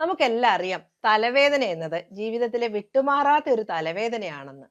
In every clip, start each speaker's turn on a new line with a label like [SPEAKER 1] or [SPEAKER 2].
[SPEAKER 1] നമുക്കെല്ലാം അറിയാം തലവേദന എന്നത് ജീവിതത്തിലെ വിട്ടുമാറാത്ത ഒരു തലവേദനയാണെന്ന്.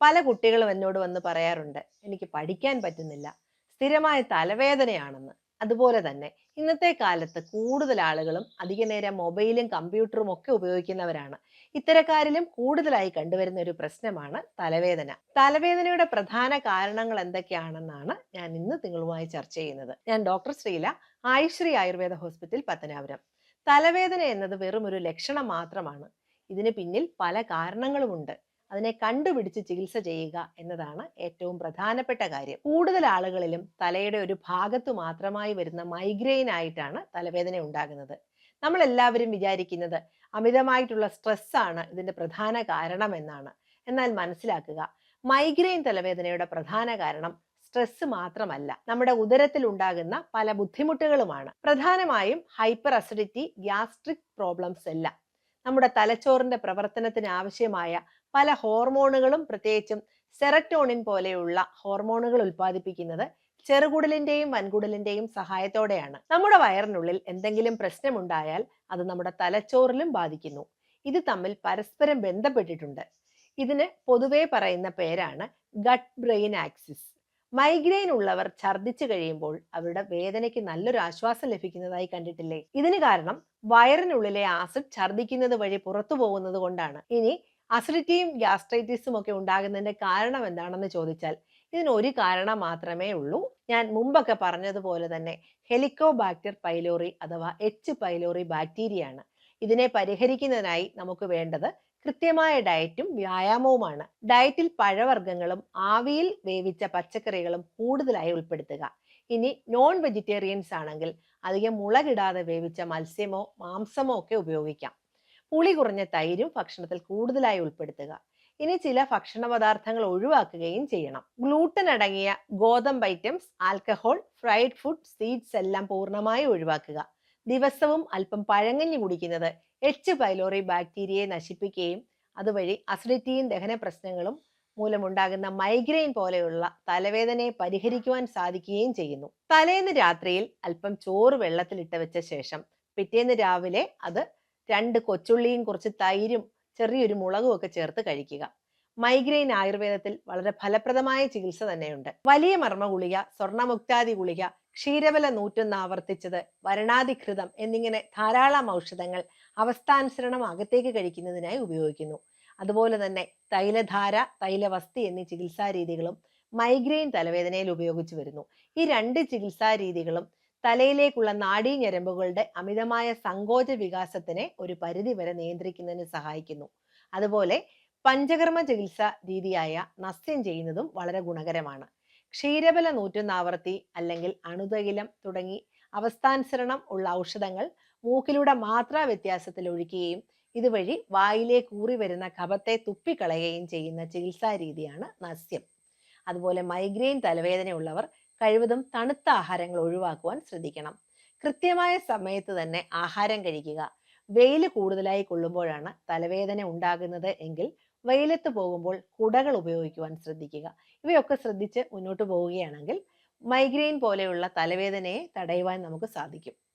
[SPEAKER 1] പല കുട്ടികളും എന്നോട് വന്ന് പറയാറുണ്ട് എനിക്ക് പഠിക്കാൻ പറ്റുന്നില്ല. സ്ഥിരമായ തലവേദനയാണെന്ന്. അതുപോലെ തന്നെ ഇന്നത്തെ കാലത്ത് കൂടുതൽ ആളുകളും അധിക നേരം മൊബൈലും കമ്പ്യൂട്ടറും ഒക്കെ ഉപയോഗിക്കുന്നവരാണ്. ഇത്തരക്കാരിലും കൂടുതലായി കണ്ടുവരുന്ന ഒരു പ്രശ്നമാണ് തലവേദന. തലവേദനയുടെ പ്രധാന കാരണങ്ങൾ എന്തൊക്കെയാണെന്നാണ് ഞാൻ ഇന്ന് നിങ്ങളുമായി ചർച്ച ചെയ്യുന്നത്. ഞാൻ ഡോക്ടർ ശ്രീല ആയുശ്രീ ആയുർവേദ ഹോസ്പിറ്റൽ പത്തനാപുരം. തലവേദന എന്നത് വെറും ഒരു ലക്ഷണം മാത്രമാണ്. ഇതിന് പിന്നിൽ പല കാരണങ്ങളുമുണ്ട്. അതിനെ കണ്ടുപിടിച്ച് ചികിത്സ ചെയ്യുക എന്നതാണ് ഏറ്റവും പ്രധാനപ്പെട്ട കാര്യം. കൂടുതൽ ആളുകളിലും തലയുടെ ഒരു ഭാഗത്തു മാത്രമായി വരുന്ന മൈഗ്രെയിൻ ആയിട്ടാണ് തലവേദന ഉണ്ടാകുന്നത്. നമ്മൾ എല്ലാവരും വിചാരിക്കുന്നത് അമിതമായിട്ടുള്ള സ്ട്രെസ് ആണ് ഇതിന്റെ പ്രധാന കാരണം എന്നാണ് എന്നാൽ മനസ്സിലാക്കുക മൈഗ്രെയിൻ തലവേദനയുടെ പ്രധാന കാരണം സ്ട്രെസ് മാത്രമല്ല നമ്മുടെ ഉദരത്തിൽ ഉണ്ടാകുന്ന പല ബുദ്ധിമുട്ടുകളുമാണ്. പ്രധാനമായും ഹൈപ്പർ അസിഡിറ്റി ഗ്യാസ്ട്രിക് പ്രോബ്ലംസ് എല്ലാം. നമ്മുടെ തലച്ചോറിന്റെ പ്രവർത്തനത്തിന് ആവശ്യമായ പല ഹോർമോണുകളും പ്രത്യേകിച്ചും സെററ്റോണിൻ പോലെയുള്ള ഹോർമോണുകൾ ഉൽപ്പാദിപ്പിക്കുന്നത് ചെറുകുടലിന്റെയും വൻകുടലിന്റെയും സഹായത്തോടെയാണ്. നമ്മുടെ വയറിനുള്ളിൽ എന്തെങ്കിലും പ്രശ്നമുണ്ടായാൽ അത് നമ്മുടെ തലച്ചോറിലും ബാധിക്കുന്നു. ഇത് തമ്മിൽ പരസ്പരം ബന്ധപ്പെട്ടിട്ടുണ്ട്. ഇതിന് പൊതുവേ പറയുന്ന പേരാണ് ഗട്ട് ബ്രെയിൻ ആക്സിസ് മൈഗ്രെയിൻ ഉള്ളവർ ഛർദ്ദിച്ചു കഴിയുമ്പോൾ അവരുടെ വേദനയ്ക്ക് നല്ലൊരു ആശ്വാസം ലഭിക്കുന്നതായി കണ്ടിട്ടില്ലേ? ഇതിന് കാരണം വയറിനുള്ളിലെ ആസിഡ് ഛർദ്ദിക്കുന്നത് വഴി പുറത്തു പോകുന്നത് കൊണ്ടാണ്. ഇനി അസിഡിറ്റിയും ഗ്യാസ്ട്രൈറ്റിസും ഒക്കെ ഉണ്ടാകുന്നതിന്റെ കാരണം എന്താണെന്ന് ചോദിച്ചാൽ ഇതിനൊരു കാരണം മാത്രമേ ഉള്ളൂ. ഞാൻ മുമ്പൊക്കെ പറഞ്ഞതുപോലെ തന്നെ ഹെലിക്കോബാക്ടർ പൈലോറി അഥവാ എച്ച് പൈലോറി ബാക്ടീരിയ ആണ്. ഇതിനെ പരിഹരിക്കുന്നതിനായി നമുക്ക് വേണ്ടത് കൃത്യമായ ഡയറ്റും വ്യായാമവുമാണ്. ഡയറ്റിൽ പഴവർഗങ്ങളും ആവിയിൽ വേവിച്ച പച്ചക്കറികളും കൂടുതലായി ഉൾപ്പെടുത്തുക. ഇനി നോൺ വെജിറ്റേറിയൻസ് ആണെങ്കിൽ അധികം മുളകിടാതെ വേവിച്ച മത്സ്യമോ മാംസമോ ഒക്കെ ഉപയോഗിക്കാം. പുളി കുറഞ്ഞ തൈരും ഭക്ഷണത്തിൽ കൂടുതലായി ഉൾപ്പെടുത്തുക. ഇനി ചില ഭക്ഷണ പദാർത്ഥങ്ങൾ ഒഴിവാക്കുകയും ചെയ്യണം. ഗ്ലൂട്ടൻ അടങ്ങിയ ഗോതമ്പ് items alcohol fried food seeds എല്ലാം പൂർണമായി ഒഴിവാക്കുക. ദിവസവും അല്പം പഴങ്ങഞ്ഞു കുടിക്കുന്നത്. എച്ച് പൈലോറി ബാക്ടീരിയയെ നശിപ്പിക്കുകയും അതുവഴി അസിഡിറ്റിയും ദഹന പ്രശ്നങ്ങളും മൂലമുണ്ടാകുന്ന മൈഗ്രെയിൻ പോലെയുള്ള തലവേദനയെ പരിഹരിക്കുവാൻ സാധിക്കുകയും ചെയ്യുന്നു. തലേന്ന് രാത്രിയിൽ അല്പം ചോറ് വെള്ളത്തിലിട്ട് വെച്ച ശേഷം പിറ്റേന്ന് രാവിലെ അത് രണ്ട് കൊച്ചുള്ളിയും കുറച്ച് തൈരും ചെറിയൊരു മുളകും ഒക്കെ ചേർത്ത് കഴിക്കുക. മൈഗ്രെയിൻ ആയുർവേദത്തിൽ വളരെ ഫലപ്രദമായ ചികിത്സ തന്നെയുണ്ട്. വലിയ മർമ്മ ഗുളിക സ്വർണമുക്താദി ഗുളിക ക്ഷീരബല നൂറ്റൊന്ന് ആവർത്തിച്ചത് വരണാധികൃതം എന്നിങ്ങനെ ധാരാളം ഔഷധങ്ങൾ അവസ്ഥാനുസരണം അകത്തേക്ക് കഴിക്കുന്നതിനായി ഉപയോഗിക്കുന്നു. അതുപോലെ തന്നെ തൈലധാര തൈലവസ്തി എന്നീ ചികിത്സാ രീതികളും മൈഗ്രെയിൻ തലവേദനയിൽ ഉപയോഗിച്ചു വരുന്നു. ഈ രണ്ട് ചികിത്സാ രീതികളും തലയിലേക്കുള്ള നാഡീഞരമ്പുകളുടെ അമിതമായ സങ്കോച വികാസത്തിനെ ഒരു പരിധി വരെ നിയന്ത്രിക്കുന്നതിന് സഹായിക്കുന്നു. അതുപോലെ പഞ്ചകർമ്മ ചികിത്സ രീതിയായ നസ്യം ചെയ്യുന്നതും വളരെ ഗുണകരമാണ്. ക്ഷീരബല നൂറ്റൊന്നാവർത്തി അല്ലെങ്കിൽ അണുതൈലം തുടങ്ങി അവസ്ഥാനുസരണം ഉള്ള ഔഷധങ്ങൾ മൂക്കിലൂടെ മാത്രാ വ്യത്യാസത്തിൽ ഒഴിക്കുകയും ഇതുവഴി വായിലെ കൂറി വരുന്ന കഫത്തെ തുപ്പിക്കളയുകയും ചെയ്യുന്ന ചികിത്സാ രീതിയാണ് നസ്യം. അതുപോലെ മൈഗ്രെയിൻ തലവേദനയുള്ളവർ കഴിവതും തണുത്ത ആഹാരങ്ങൾ ഒഴിവാക്കുവാൻ ശ്രദ്ധിക്കണം. കൃത്യമായ സമയത്ത് തന്നെ ആഹാരം കഴിക്കുക. വെയിൽ കൂടുതലായി കൊള്ളുമ്പോഴാണ് തലവേദന ഉണ്ടാകുന്നത് എങ്കിൽ വെയിലത്ത് പോകുമ്പോൾ കുടകൾ ഉപയോഗിക്കുവാൻ ശ്രദ്ധിക്കുക. ഇവയൊക്കെ ശ്രദ്ധിച്ച് മുന്നോട്ട് പോവുകയാണെങ്കിൽ മൈഗ്രെയിൻ പോലെയുള്ള തലവേദനയെ തടയുവാൻ നമുക്ക് സാധിക്കും.